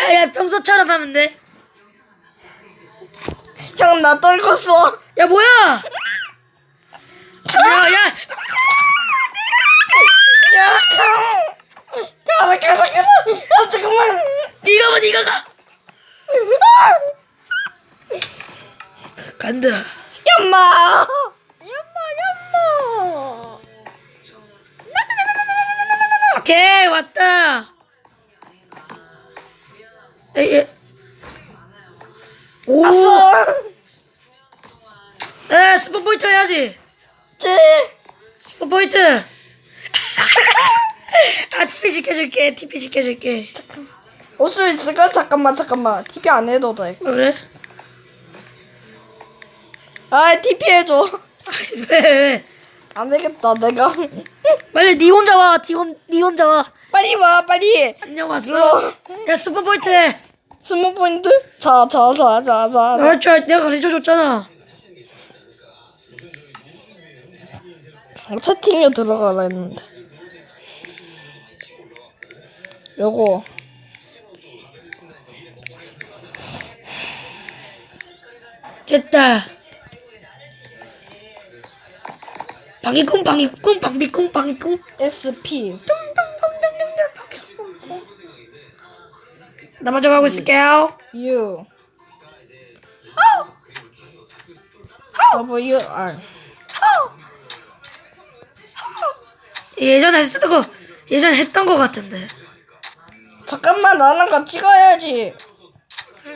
야, 야 평소처럼 하면 돼. 형 나 떨궜어. 야 뭐야? 야, 야, 야, 가라, 가라, 가라. 아, 잠깐만. 네가 봐, 네가 가. 간다. 연마. 연마, 연마. 오케이 왔다. 에이, 에. 오. 왔어. 에 스포 포인트 해야지. 찌. 스포 포인트. 아 TP 시켜줄게. TP 시켜줄게. 올수 있을까? 잠깐만, 잠깐만. TP 안 해도 돼. 그래? 아, TP 해줘. 왜 왜? 안 되겠다, 내가. 빨리 니 혼자 와. 니, 혼, 니 혼자 와. 빨리 와, 빨리. 안녕 왔어. 야 스포 포인트 해. 스모 포인트? 자, 자, 자, 자, 자. 아, 저 내가 가르쳐 줬잖아. 채팅에 들어가라 했는데. 요거. 됐다. 방이꿍 방이꿍 방비꿍 방이꿍. SP. 나 먼저 가고 있을게요. U. W, R. 예전에 쓰던 거 예전에 했던 거 같은데. 잠깐만, 나랑 같이 가야지.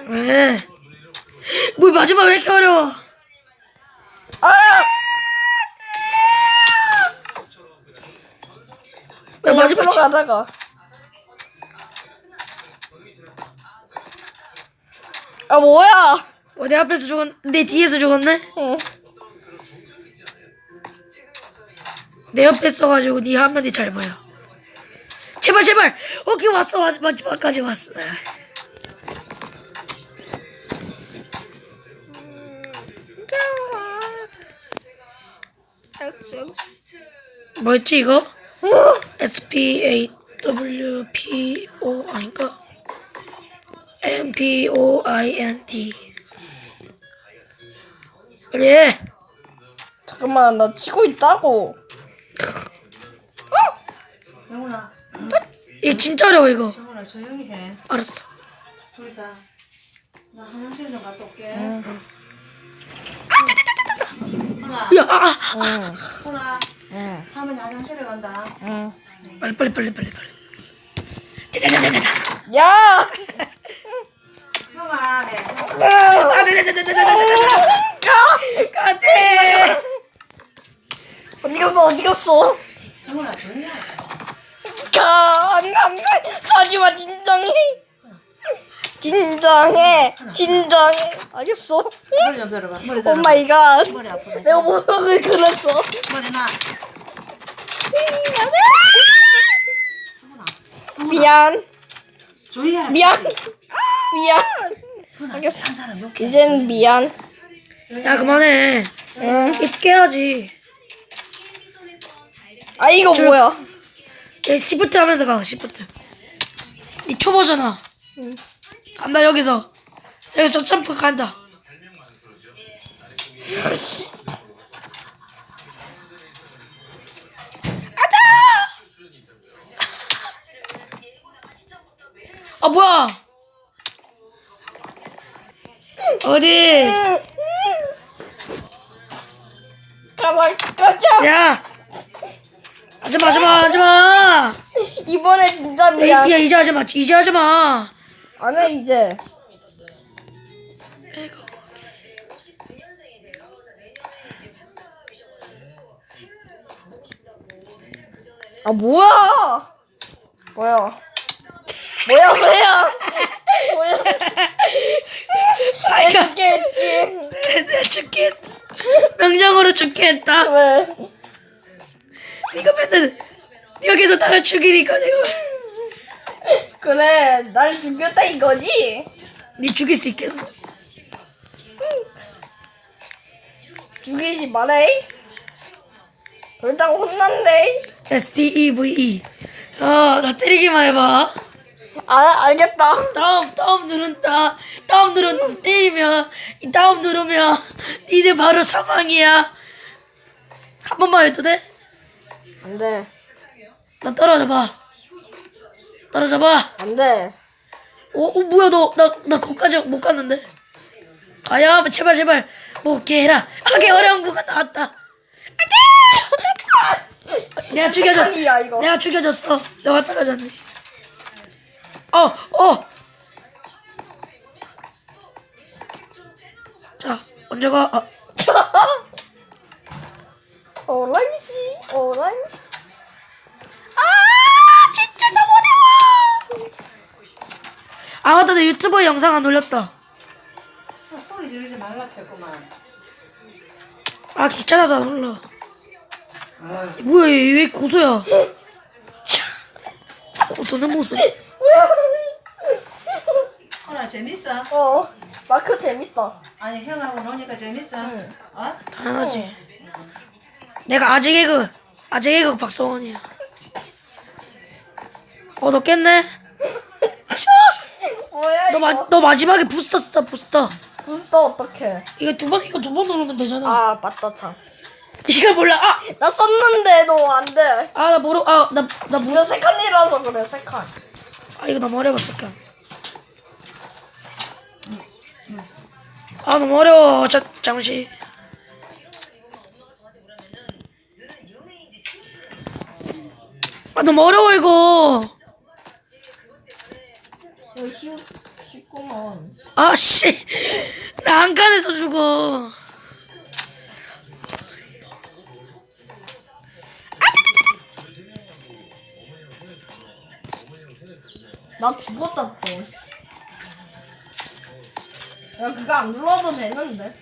왜? 뭐 마지막 왜 이렇게 어려워? 아! 야 마지막 치- 가다가. 아, 뭐야? 어, 내 앞에서 죽었, 내 뒤에서 죽었네? 응. 내 옆에 써가지고 네 화면이 잘 보여. 제발 제발. 오케이 왔어 마지- 마지막까지 왔어. 뭐였지 이거? S P A W P O 아닌가? M P O I N T. 빨리 해. 잠깐만, 나 치고 있다고. 영훈아, 이게 진짜 어려워 이거. 영훈아 조용히 해. 알았어. 그러니까 나 화장실 좀 갔다 올게. 훈아, 야, 아, 아. 응, 훈아, 응, 할머니 화장실에 간다. 응. 빨리 빨리 빨리 빨리 빨리. 짜자자자자. 야! 가! 안돼. 어디 갔어, 어디 갔어? 영훈아 조용히 해. 가! 안 돼, 안 돼! 하지 마, 진정해! 진정해! 진정해! 알겠어? 머리 좀 들어봐. 머리 들어봐. 오 마이 갓! 머리 아프다. 내가 뭐라고 그랬어? 머리 나. 미안, 조용히 해. 미안, 미안. 알겠어. 한 사람 욕해. 이젠 미안. 야 그만해. 응. 이렇게 해야지. 아, 이거 저- 뭐야? 얘 시프트 하면서 가 시프트. 이 초보잖아. 간다 여기서. 여기서 점프 간다. 아 뭐야? 어디? 가자, 가자! 야! 하지마 하지마 하지마! 이번에 진짜 야, 미안. 야 이제 하지마 이제 하지마! 안 해, 이제. 아, 뭐야! 뭐야? 뭐야, 뭐야! 뭐야? 아이가 했겠지. 내가 죽겠다. 명령으로 죽겠다. 왜? 네가 맨날 네가 계속 나를 죽이니까 내가 그래, 날 죽였다 이거지? 네 죽일 수 있겠어. 죽이지 말래. 그러다가 혼난대. S T E V E. 아, 나 때리기만 해봐. 아 알겠다. 다음 다음 누른다. 다음 누른 때리면 이 다음 누르면 니들 바로 사망이야. 한 번만 해도 돼? 안 돼 나 떨어져 봐. 떨어져 봐. 안돼. 어, 어 뭐야 너 나 나 거기까지 못 갔는데. 가야 제발 제발 뭐 어떻게 해라. 하게 어려운 거가 나왔다. 안돼. 내가 죽여줬. 착한이야, 이거. 내가 죽여줬어. 너가 떨어졌네. 어 어. 자 언제 가? 아, 오라이시 오라이. 아 진짜 너무 어려워. 아 맞다 내 유튜브 영상 안 올렸다. 소리 지르지 말라 했구만 아 귀찮아서 안 올라. 뭐야 얘왜 고소야? 고소는 무슨? 어나 재밌어? 어 마크 재밌다. 아니 형하고 노니까 재밌어? 응. 어? 당연하지. 내가 아재 개그 아재 개그 박성원이야. 어 너 깼네? 뭐야 너, 이거? 마, 너 마지막에 부스터 써 부스터. 부스터 어떡해? 이거 두번 이거 두 번 누르면 되잖아. 아 맞다 참. 이걸 몰라. 아! 나 썼는데 너 안 돼. 아 나 모르 아 나 나 모르 무려 세 칸이라서 그래 세 칸. 아 이거 너무 어려웠을까? 아 너무 어려워. 자 잠시. 아 너무 어려워 이거. 이거 쉬 쉽구먼. 아씨 나 한 칸에서 죽어. 나 죽었다 또. 야 그거 안 눌러도 되는데.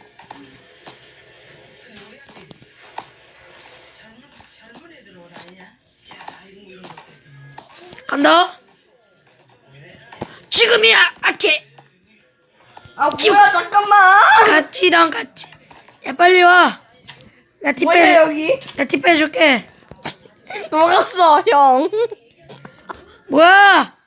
간다. 지금이야 아케 아 뭐야 잠깐만. 같이랑 같이. 야 빨리 와. 나팁 뭐야 빼. 여기? 나팁 빼줄게. 녹았어 형. 뭐야?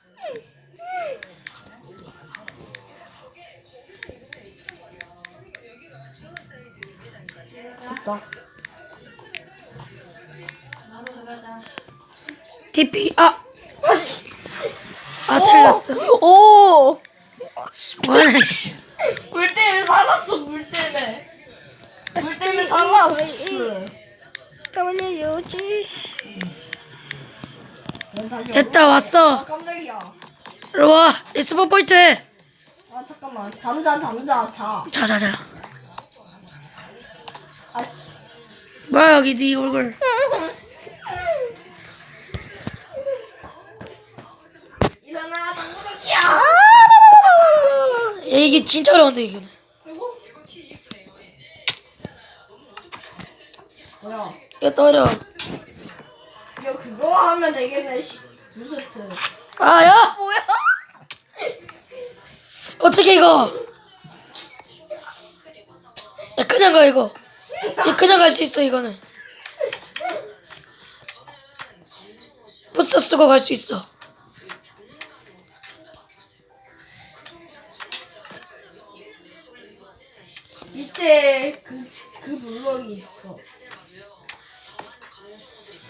들어가자 TP 아. 아 틀렸어. 오. 뭐야 씨. 물 때문에 살았어 물 때문에. 물 때문에 살았어. 떨려요지. 난 다시 됐다 아 왔어. 깜짝이야. 이리 와. 리스폰 포인트 해. 아 잠깐만 잠자 잠자 자. 자자자. 뭐야 여기 네 얼굴. 일어나 당구덕이야. 야, 이게 진짜 어려운데 이거는. 뭐야? 이거 또 어려워. 이거 그거 하면 되겠네. 시- 루세트. 아 야. 뭐야? 어떻게 이거? 야 그냥 가 이거. 야 그냥 갈 수 있어 이거는. 부스 쓰고 갈 수 있어. 이때 그, 그 블럭이 있어.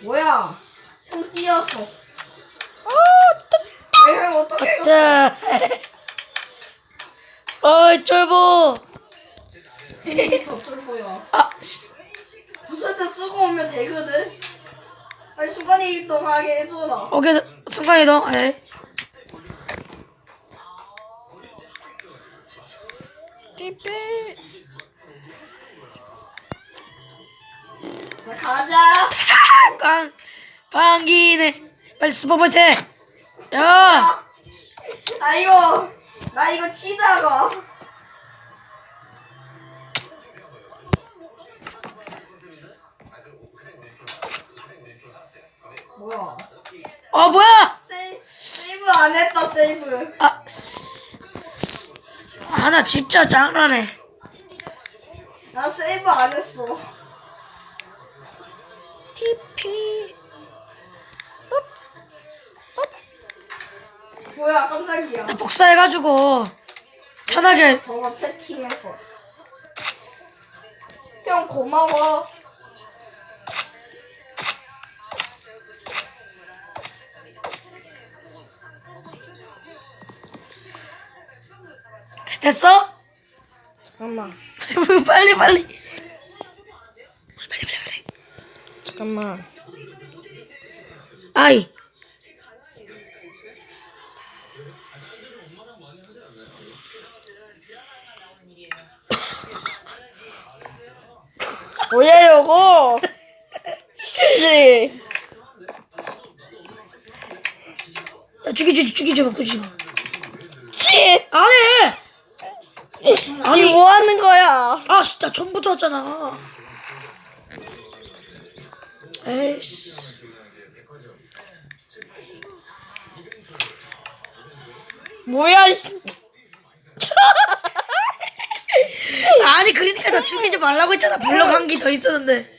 뭐야? 좀 뛰었어. 아, 형 어떻게. 어이 쫄보. 이거 쫄보야. 아. 부스트 쓰고 오면 되거든. 아니 순간 이동하게 해줘라. 오케이 순간 이동. 에. 띠삐. 자 가자. 꽝. 방기네. 빨리 스포 포인트. 해. 야. 아 이거 나 이거 치다가. 뭐야? 어 뭐야? 세이브, 세이브 안 했다 세이브. 아. 아, 나 진짜 짱나네. 나 세이브 안 했어. TP. 뭐야 깜짝이야. 복사해가지고 편하게 저거 채팅해서. 형 고마워. 됐어? 잠깐만. 빨리 빨리. 잠깐만. 아이. 뭐야 이거? 씨. 야, 죽이지 죽이지 마 죽이지 마. 씨. 안 해. 아니 뭐 하는 거야? 아 진짜 전부터 왔잖아. 에이씨. 뭐야? 씨. 아니 그러니까 나 죽이지 말라고 했잖아. 블럭 한개 더 있었는데.